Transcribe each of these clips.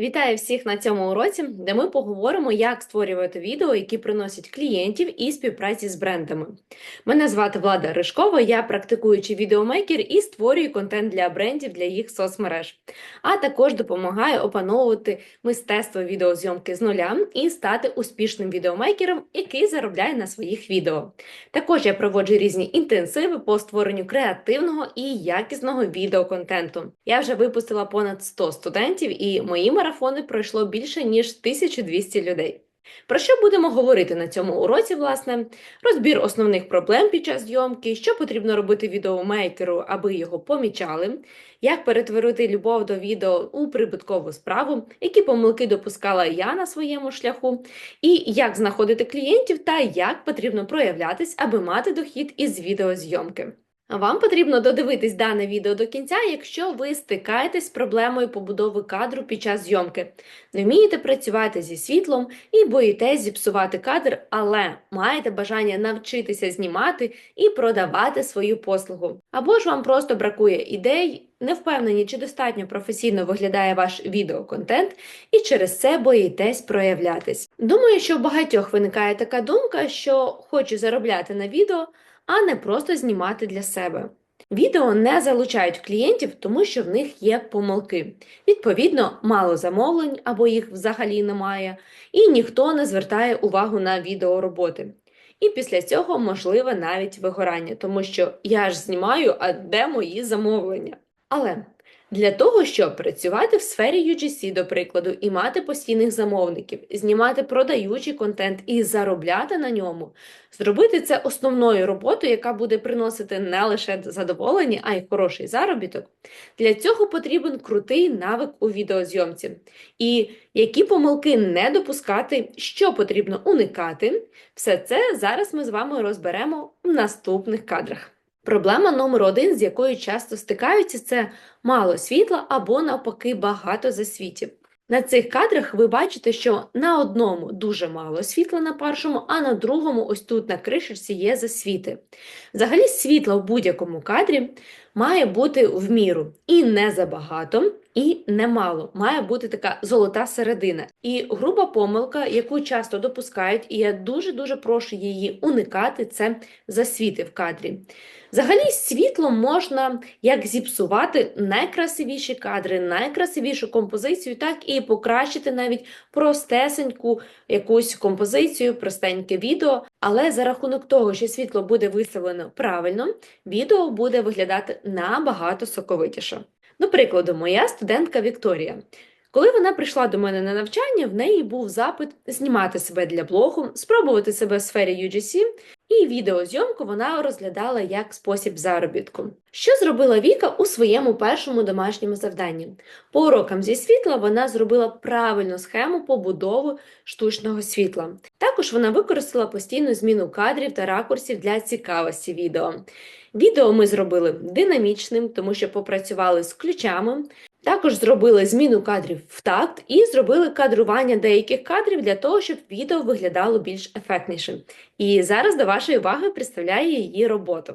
Вітаю всіх на цьому уроці, де ми поговоримо, як створювати відео, які приносять клієнтів і співпраці з брендами. Мене звати Влада Ришкова, я практикуючий відеомейкер і створюю контент для брендів для їх соцмереж, а також допомагаю опановувати мистецтво відеозйомки з нуля і стати успішним відеомейкером, який заробляє на своїх відео. Також я проводжу різні інтенсиви по створенню креативного і якісного відеоконтенту. Я вже випустила понад 100 студентів, і мої марафони пройшло більше ніж 1200 людей. Про що будемо говорити на цьому уроці, власне? Розбір основних проблем під час зйомки, що потрібно робити відеомейкеру, аби його помічали, як перетворити любов до відео у прибуткову справу, які помилки допускала я на своєму шляху, і як знаходити клієнтів та як потрібно проявлятись, аби мати дохід із відеозйомки. Вам потрібно додивитись дане відео до кінця, якщо ви стикаєтесь з проблемою побудови кадру під час зйомки, не вмієте працювати зі світлом і боїтесь зіпсувати кадр, але маєте бажання навчитися знімати і продавати свою послугу. Або ж вам просто бракує ідей, не впевнені, чи достатньо професійно виглядає ваш відеоконтент, і через це боїтесь проявлятись. Думаю, що у багатьох виникає така думка, що хочу заробляти на відео а не просто знімати для себе. Відео не залучають клієнтів, тому що в них є помилки. Відповідно, мало замовлень або їх взагалі немає, і ніхто не звертає увагу на відеороботи. І після цього можливе навіть вигорання, тому що я ж знімаю, а де мої замовлення? Але для того, щоб працювати в сфері UGC, до прикладу, і мати постійних замовників, знімати продаючий контент і заробляти на ньому, зробити це основною роботою, яка буде приносити не лише задоволення, а й хороший заробіток. Для цього потрібен крутий навик у відеозйомці. І які помилки не допускати, що потрібно уникати, все це зараз ми з вами розберемо в наступних кадрах. Проблема номер один, з якою часто стикаються, це мало світла або навпаки багато засвітів. На цих кадрах ви бачите, що на одному дуже мало світла на першому, а на другому, ось тут на кришечці, є засвіти. Взагалі, світло в будь-якому кадрі має бути в міру і не забагато, і немало. Має бути така золота середина. І груба помилка, яку часто допускають, і я дуже-дуже прошу її уникати, це засвіти в кадрі. Взагалі, світлом можна як зіпсувати найкрасивіші кадри, найкрасивішу композицію, так і покращити навіть простесеньку якусь композицію, простеньке відео. Але за рахунок того, що світло буде виставлено правильно, відео буде виглядати набагато соковитіше. До прикладу, моя студентка Вікторія. Коли вона прийшла до мене на навчання, в неї був запит знімати себе для блогу, спробувати себе в сфері UGC, і відеозйомку вона розглядала як спосіб заробітку. Що зробила Віка у своєму першому домашньому завданні? По урокам зі світла вона зробила правильну схему побудови штучного світла. Також вона використала постійну зміну кадрів та ракурсів для цікавості відео. Відео ми зробили динамічним, тому що попрацювали з ключами. Також зробили зміну кадрів в такт і зробили кадрування деяких кадрів для того, щоб відео виглядало більш ефектнішим. І зараз до вашої уваги представляю її роботу.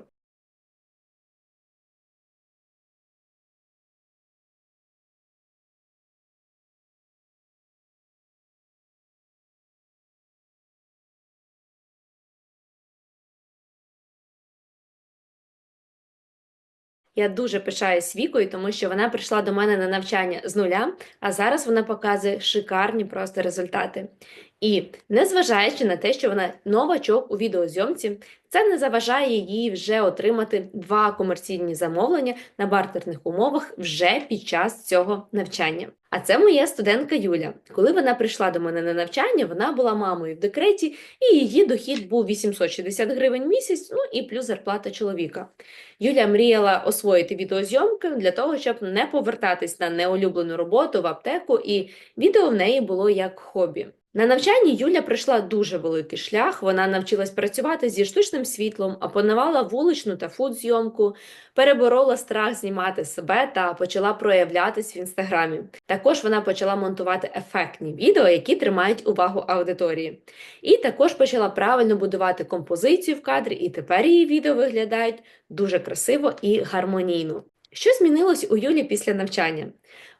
Я дуже пишаюсь вікою, тому що вона прийшла до мене на навчання з нуля, а зараз вона показує шикарні просто результати. І незважаючи на те, що вона новачок у відеозйомці, це не заважає їй вже отримати два комерційні замовлення на бартерних умовах вже під час цього навчання. А це моя студентка Юля. Коли вона прийшла до мене на навчання, вона була мамою в декреті, і її дохід був 860 гривень в місяць, ну і плюс зарплата чоловіка. Юля мріяла освоїти відеозйомки для того, щоб не повертатись на неулюблену роботу в аптеку, і відео в неї було як хобі. На навчанні Юля пройшла дуже великий шлях. Вона навчилась працювати зі штучним світлом, опанувала вуличну та фуд-зйомку, переборола страх знімати себе та почала проявлятись в інстаграмі. Також вона почала монтувати ефектні відео, які тримають увагу аудиторії. І також почала правильно будувати композицію в кадрі, і тепер її відео виглядають дуже красиво і гармонійно. Що змінилось у Юлі після навчання?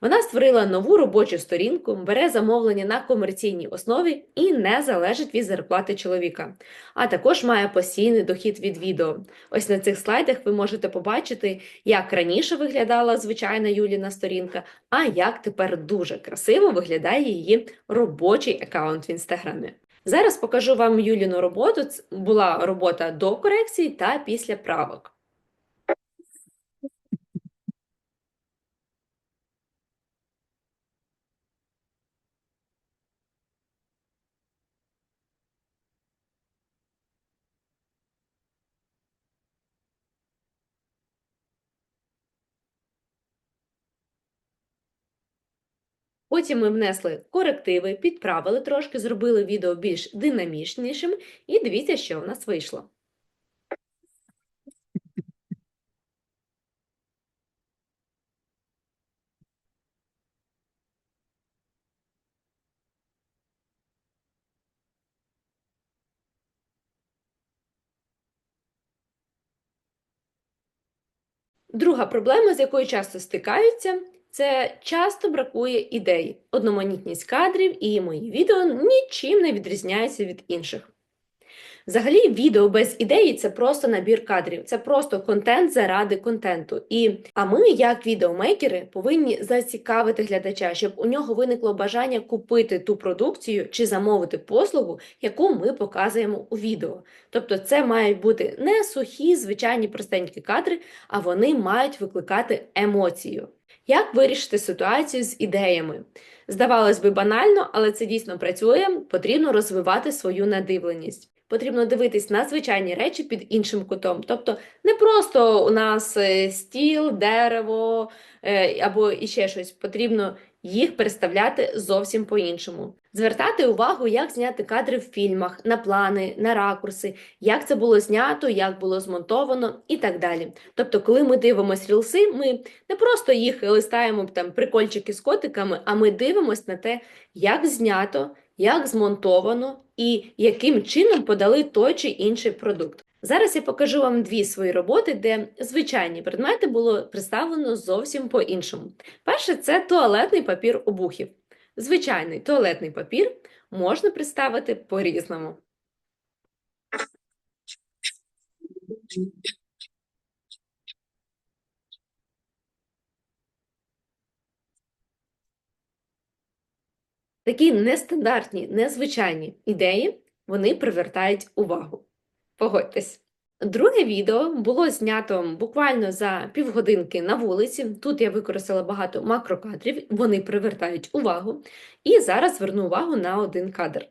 Вона створила нову робочу сторінку, бере замовлення на комерційній основі і не залежить від зарплати чоловіка, а також має постійний дохід від відео. Ось на цих слайдах ви можете побачити, як раніше виглядала звичайна Юліна сторінка, а як тепер дуже красиво виглядає її робочий аккаунт в інстаграмі. Зараз покажу вам Юліну роботу. Ц- Була робота до корекції та після правок. Потім ми внесли корективи, підправили трошки, зробили відео більш динамічнішим, і дивіться, що в нас вийшло. Друга проблема, з якою часто стикаються, це часто бракує ідей. Одноманітність кадрів і мої відео нічим не відрізняються від інших. Взагалі, відео без ідеї це просто набір кадрів, це просто контент заради контенту. І а ми, як відеомейкери, повинні зацікавити глядача, щоб у нього виникло бажання купити ту продукцію чи замовити послугу, яку ми показуємо у відео. Тобто, це мають бути не сухі, звичайні простенькі кадри, а вони мають викликати емоцію. Як вирішити ситуацію з ідеями? Здавалось би, банально, але це дійсно працює. Потрібно розвивати свою надивленість. Потрібно дивитись на звичайні речі під іншим кутом. Тобто не просто у нас е, стіл, дерево е, або іще щось. Потрібно їх представляти зовсім по-іншому. Звертати увагу, як зняти кадри в фільмах, на плани, на ракурси, як це було знято, як було змонтовано і так далі. Тобто, коли ми дивимося рілси, ми не просто їх листаємо там прикольчики з котиками, а ми дивимося на те, як знято, як змонтовано і яким чином подали той чи інший продукт. Зараз я покажу вам дві свої роботи, де звичайні предмети було представлено зовсім по-іншому. Перше це туалетний папір обухів. Звичайний туалетний папір можна представити по-різному. Такі нестандартні, незвичайні ідеї вони привертають увагу. Погодьтесь. Друге відео було знято буквально за півгодинки на вулиці. Тут я використала багато макрокадрів, вони привертають увагу. І зараз зверну увагу на один кадр.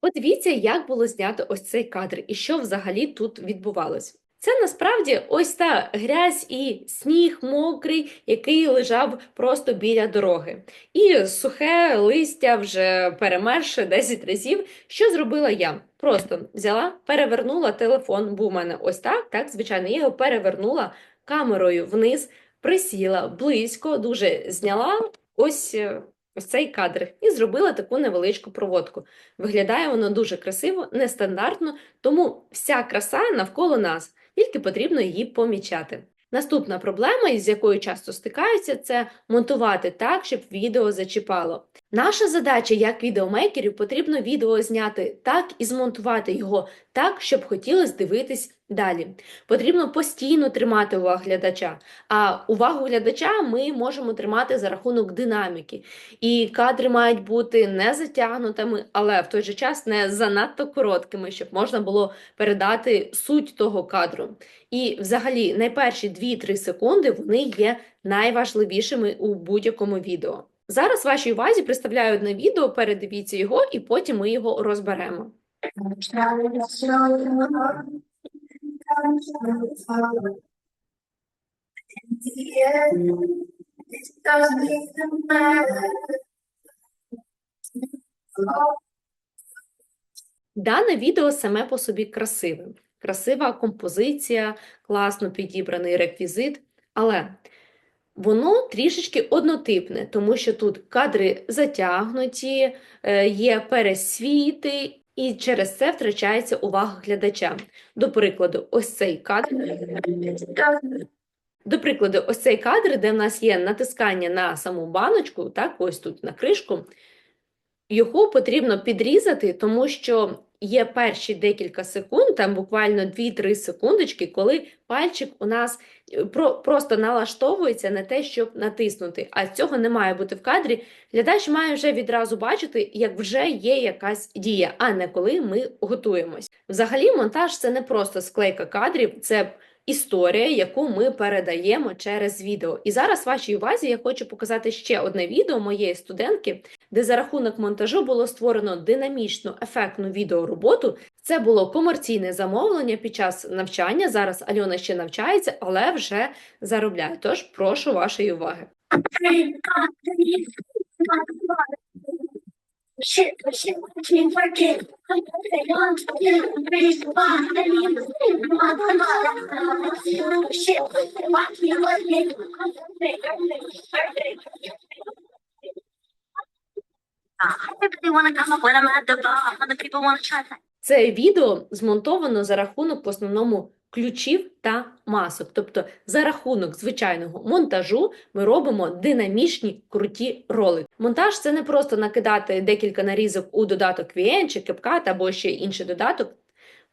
Подивіться, як було знято ось цей кадр і що взагалі тут відбувалось. Це насправді ось та грязь і сніг мокрий, який лежав просто біля дороги. І сухе листя вже перемерше 10 разів. Що зробила я? Просто взяла, перевернула телефон, був у мене ось так, так, звичайно, я його перевернула камерою вниз, присіла близько, дуже зняла ось. е, Ось цей кадр і зробила таку невеличку проводку. Виглядає воно дуже красиво, нестандартно, тому вся краса навколо нас, тільки потрібно її помічати. Наступна проблема, із якою часто стикаються, це монтувати так, щоб відео зачіпало. Наша задача як відеомейкерів потрібно відео зняти так і змонтувати його так, щоб хотілося дивитись далі. Потрібно постійно тримати увагу глядача. А увагу глядача ми можемо тримати за рахунок динаміки. І кадри мають бути не затягнутими, але в той же час не занадто короткими, щоб можна було передати суть того кадру. І взагалі найперші 2-3 секунди вони є найважливішими у будь-якому відео. Зараз вашій увазі представляю одне відео, передивіться його, і потім ми його розберемо. Дане відео саме по собі красиве. Красива композиція, класно підібраний реквізит. Але воно трішечки однотипне, тому що тут кадри затягнуті, е, є пересвіти, і через це втрачається увага глядача. До прикладу, ось цей кадр. До прикладу, ось цей кадр, де в нас є натискання на саму баночку, так, ось тут на кришку, його потрібно підрізати, тому що є перші декілька секунд, там буквально 2-3 секундочки, коли пальчик у нас е, про, просто налаштовується на те, щоб натиснути. А цього не має бути в кадрі. Глядач має вже відразу бачити, як вже є якась дія, а не коли ми готуємось. Взагалі, монтаж це не просто склейка кадрів, це історія, яку ми передаємо через відео. І зараз вашій увазі я хочу показати ще одне відео моєї студентки, де за рахунок монтажу було створено динамічну ефектну відеороботу. Це було комерційне замовлення під час навчання. Зараз Альона ще навчається, але вже заробляє. Тож прошу вашої уваги. Це відео змонтовано за рахунок в основному ключів та масок. Тобто, за рахунок звичайного монтажу ми робимо динамічні круті ролики. Монтаж це не просто накидати декілька нарізок у додаток VN чи CapCut або ще інший додаток.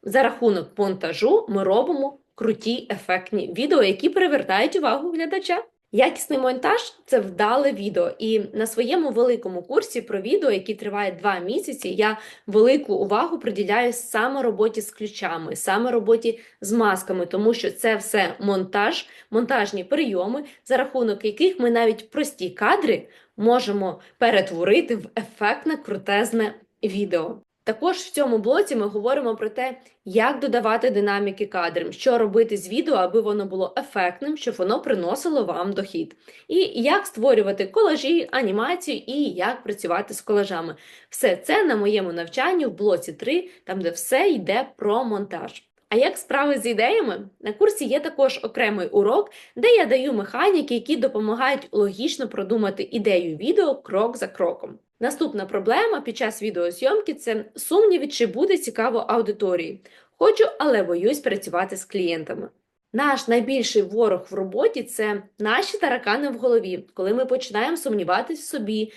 За рахунок монтажу ми робимо круті ефектні відео, які привертають увагу глядача. Якісний монтаж це вдале відео. І на своєму великому курсі про відео, який триває два місяці, я велику увагу приділяю саме роботі з ключами, саме роботі з масками, тому що це все монтаж, монтажні прийоми, за рахунок яких ми навіть прості кадри можемо перетворити в ефектне крутезне відео. Також в цьому блоці ми говоримо про те, як додавати динаміки кадрам, що робити з відео, аби воно було ефектним, щоб воно приносило вам дохід, і як створювати колажі, анімацію і як працювати з колажами. Все це на моєму навчанні в блоці 3, там де все йде про монтаж. А як справи з ідеями? На курсі є також окремий урок, де я даю механіки, які допомагають логічно продумати ідею відео крок за кроком. Наступна проблема під час відеозйомки це сумніви, чи буде цікаво аудиторії. Хочу, але боюсь працювати з клієнтами. Наш найбільший ворог в роботі це наші таракани в голові, коли ми починаємо сумніватися в собі,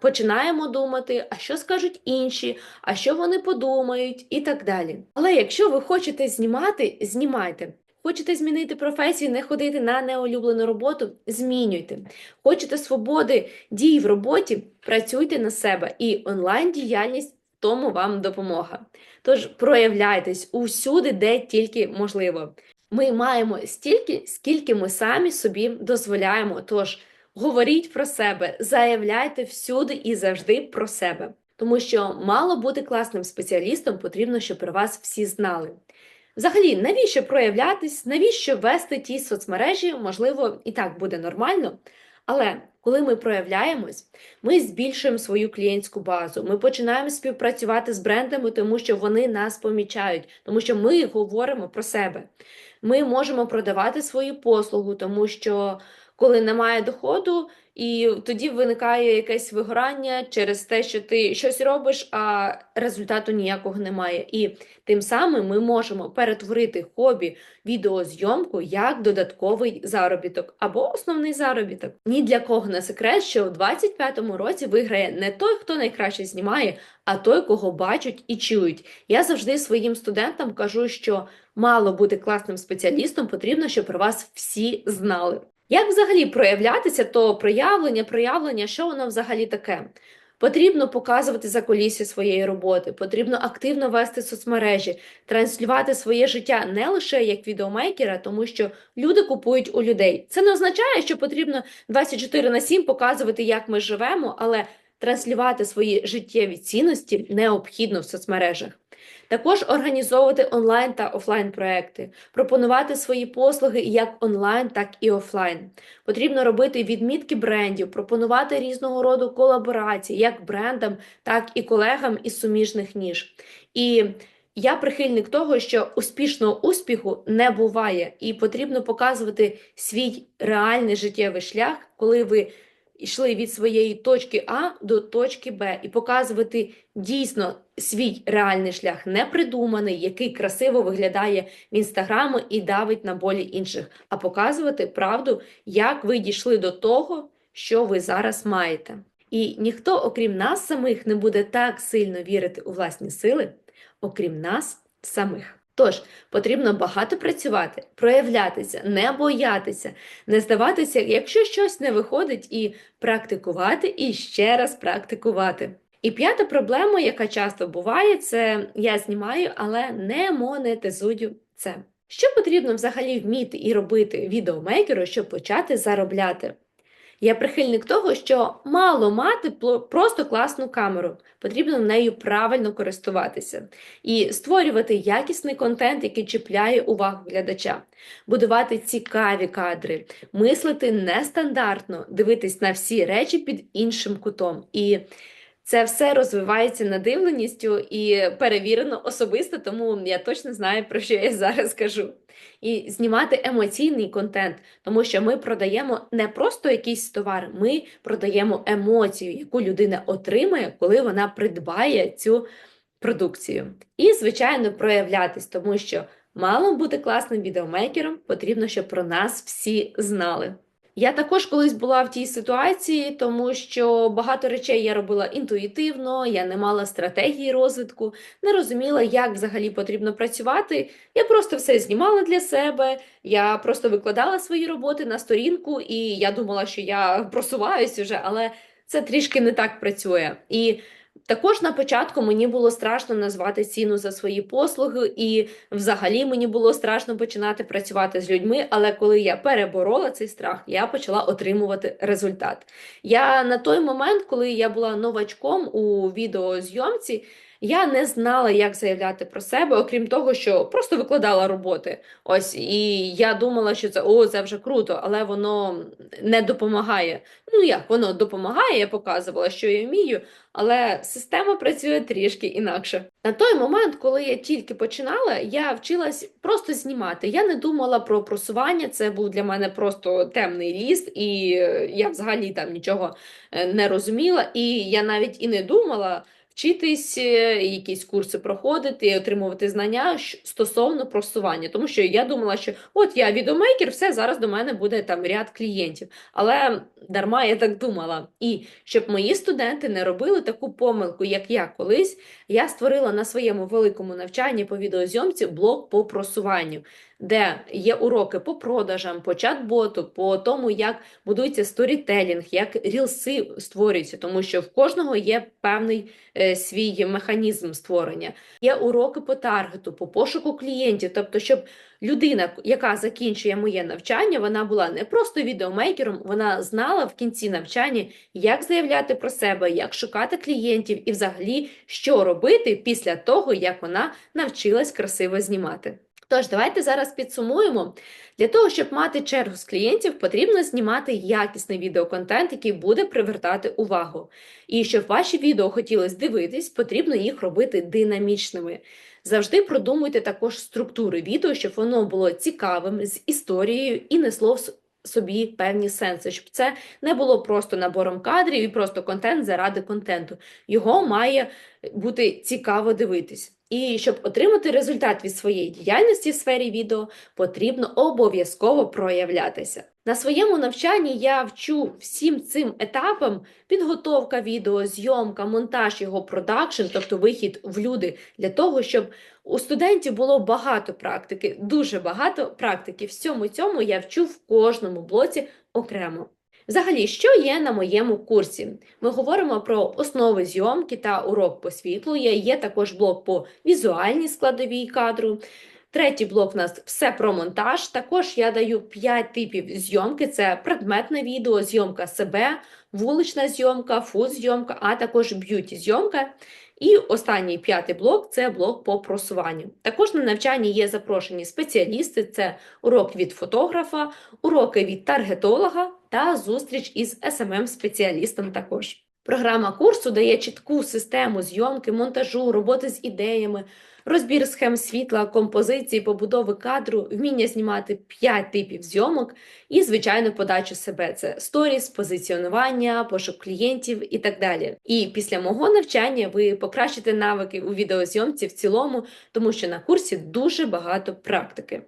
починаємо думати, а що скажуть інші, а що вони подумають, і так далі. Але якщо ви хочете знімати, знімайте. Хочете змінити професію, не ходити на неулюблену роботу, змінюйте. Хочете свободи дій в роботі, працюйте на себе, і онлайн-діяльність в тому вам допомога. Тож проявляйтесь усюди, де тільки можливо. Ми маємо стільки, скільки ми самі собі дозволяємо. Тож говоріть про себе, заявляйте всюди і завжди про себе. Тому що мало бути класним спеціалістом, потрібно, щоб про вас всі знали. Взагалі, навіщо проявлятись, навіщо вести ті соцмережі, можливо, і так буде нормально. Але коли ми проявляємось, ми збільшуємо свою клієнтську базу. Ми починаємо співпрацювати з брендами, тому що вони нас помічають, тому що ми говоримо про себе. Ми можемо продавати свою послугу, тому що коли немає доходу, і тоді виникає якесь вигорання через те, що ти щось робиш, а результату ніякого немає. І тим самим ми можемо перетворити хобі відеозйомку як додатковий заробіток або основний заробіток. Ні для кого не секрет, що у 25-му році виграє не той, хто найкраще знімає, а той, кого бачать і чують. Я завжди своїм студентам кажу, що мало бути класним спеціалістом, потрібно, щоб про вас всі знали. Як взагалі проявлятися, то проявлення, проявлення, що воно взагалі таке? Потрібно показувати за колісі своєї роботи, потрібно активно вести соцмережі, транслювати своє життя не лише як відеомейкера, тому що люди купують у людей. Це не означає, що потрібно 24 на 7 показувати, як ми живемо, але транслювати свої життєві цінності необхідно в соцмережах. Також організовувати онлайн та офлайн проекти, пропонувати свої послуги як онлайн, так і офлайн. Потрібно робити відмітки брендів, пропонувати різного роду колаборації, як брендам, так і колегам із суміжних ніж. І Я прихильник того, що успішного успіху не буває, і потрібно показувати свій реальний життєвий шлях, коли ви йшли від своєї точки А до точки Б, і показувати дійсно свій реальний шлях, не придуманий, який красиво виглядає в інстаграму і давить на болі інших, а показувати правду, як ви дійшли до того, що ви зараз маєте. І ніхто, окрім нас самих, не буде так сильно вірити у власні сили, окрім нас самих. Тож потрібно багато працювати, проявлятися, не боятися, не здаватися, якщо щось не виходить, і практикувати, і ще раз практикувати. І п'ята проблема, яка часто буває, це я знімаю, але не монетизую це. Що потрібно взагалі вміти і робити відеомейкеру, щоб почати заробляти? Я прихильник того, що мало мати просто класну камеру, потрібно нею правильно користуватися і створювати якісний контент, який чіпляє увагу глядача, будувати цікаві кадри, мислити нестандартно, дивитись на всі речі під іншим кутом. І це все розвивається надивленістю і перевірено особисто, тому я точно знаю, про що я зараз кажу. І знімати емоційний контент, тому що ми продаємо не просто якийсь товар, ми продаємо емоцію, яку людина отримає, коли вона придбає цю продукцію. І, звичайно, проявлятись, тому що мало бути класним відеомейкером, потрібно, щоб про нас всі знали. Я також колись була в тій ситуації, тому що багато речей я робила інтуїтивно, я не мала стратегії розвитку, не розуміла, як взагалі потрібно працювати. Я просто все знімала для себе, я просто викладала свої роботи на сторінку, і я думала, що я просуваюсь уже, але це трішки не так працює. І також на початку мені було страшно назвати ціну за свої послуги, і взагалі мені було страшно починати працювати з людьми. Але коли я переборола цей страх, я почала отримувати результат. Я на той момент, коли я була новачком у відеозйомці, я не знала, як заявляти про себе, окрім того, що просто викладала роботи. Ось і я думала, що це о, це вже круто, але воно не допомагає. Ну як воно допомагає, я показувала, що я вмію, але система працює трішки інакше. На той момент, коли я тільки починала, я вчилась просто знімати. Я не думала про просування, це був для мене просто темний ліс, і я взагалі там нічого е, не розуміла, і я навіть і не думала. Вчитись, е, якісь курси проходити отримувати знання стосовно просування, тому що я думала, що от я відеомейкер, все зараз до мене буде там ряд клієнтів. Але дарма я так думала. І щоб мої студенти не робили таку помилку, як я колись, я створила на своєму великому навчанні по відеозйомці блок по просуванню, де є уроки по продажам, по чат-боту, по тому, як будується сторітелінг, як рілси створюються, тому що в кожного є певний е, свій механізм створення. Є уроки по таргету, по пошуку клієнтів, тобто, щоб людина, яка закінчує моє навчання, вона була не просто відеомейкером, вона знала в кінці навчання, як заявляти про себе, як шукати клієнтів і взагалі, що робити після того, як вона навчилась красиво знімати. Тож, давайте зараз підсумуємо. Для того, щоб мати чергу з клієнтів, потрібно знімати якісний відеоконтент, який буде привертати увагу. І щоб ваші відео хотілося дивитись, потрібно їх робити динамічними. Завжди продумуйте також структури відео, щоб воно було цікавим, з історією і несло в собі певні сенси, щоб це не було просто набором кадрів і просто контент заради контенту. Його має бути цікаво дивитись. І щоб отримати результат від своєї діяльності в сфері відео, потрібно обов'язково проявлятися. На своєму навчанні я вчу всім цим етапам підготовка відео, зйомка, монтаж його продакшн, тобто вихід в люди, для того, щоб у студентів було багато практики, дуже багато практики. Всьому цьому я вчу в кожному блоці окремо. Взагалі, що є на моєму курсі? Ми говоримо про основи зйомки та урок по світлу. Є, також блок по візуальній складовій кадру. Третій блок у нас все про монтаж. Також я даю 5 типів зйомки: це предметне відео, зйомка себе, вулична зйомка, фуд-зйомка, а також б'юті-зйомка. І останній п'ятий блок це блок по просуванню. Також на навчанні є запрошені спеціалісти: це урок від фотографа, уроки від таргетолога та зустріч із SMM-спеціалістом також. Програма курсу дає чітку систему зйомки, монтажу, роботи з ідеями, розбір схем світла, композиції, побудови кадру, вміння знімати 5 типів зйомок і, звичайно, подачу себе. Це сторіс, позиціонування, пошук клієнтів і так далі. І після мого навчання ви покращите навики у відеозйомці в цілому, тому що на курсі дуже багато практики.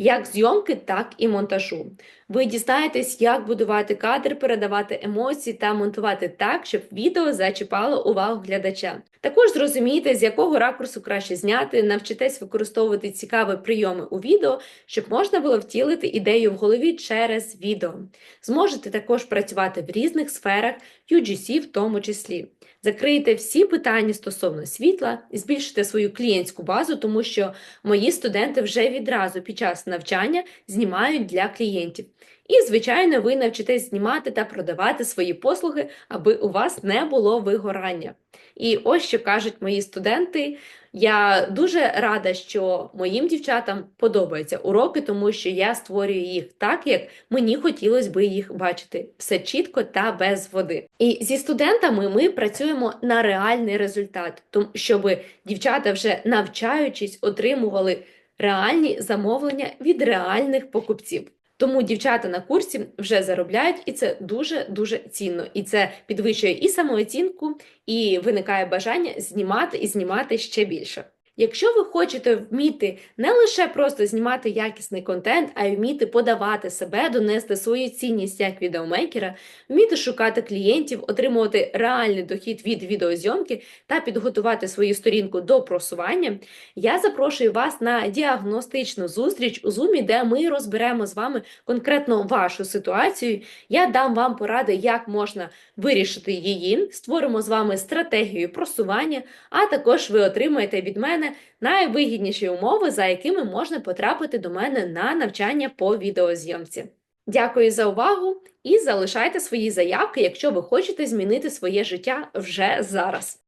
Як зйомки, так і монтажу. Ви дізнаєтесь, як будувати кадр, передавати емоції та монтувати так, щоб відео зачіпало увагу глядача. Також зрозумієте, з якого ракурсу краще зняти, навчитесь використовувати цікаві прийоми у відео, щоб можна було втілити ідею в голові через відео. Зможете також працювати в різних сферах, UGC в тому числі. Закриєте всі питання стосовно світла, збільшите свою клієнтську базу, тому що мої студенти вже відразу під час навчання знімають для клієнтів. І, звичайно, ви навчитесь знімати та продавати свої послуги, аби у вас не було вигорання. І ось що кажуть мої студенти. Я дуже рада, що моїм дівчатам подобаються уроки, тому що я створюю їх так, як мені хотілося би їх бачити. Все чітко та без води. І зі студентами ми працюємо на реальний результат, тому щоб дівчата, вже навчаючись, отримували реальні замовлення від реальних покупців. Тому дівчата на курсі вже заробляють, і це дуже дуже цінно. І це підвищує і самооцінку, і виникає бажання знімати і знімати ще більше. Якщо ви хочете вміти не лише просто знімати якісний контент, а й вміти подавати себе, донести свою цінність як відеомейкера, вміти шукати клієнтів, отримувати реальний дохід від відеозйомки та підготувати свою сторінку до просування, я запрошую вас на діагностичну зустріч у Zoom, де ми розберемо з вами конкретно вашу ситуацію. Я дам вам поради, як можна вирішити її, створимо з вами стратегію просування, а також ви отримаєте від мене найвигідніші умови, за якими можна потрапити до мене на навчання по відеозйомці. Дякую за увагу і залишайте свої заявки, якщо ви хочете змінити своє життя вже зараз.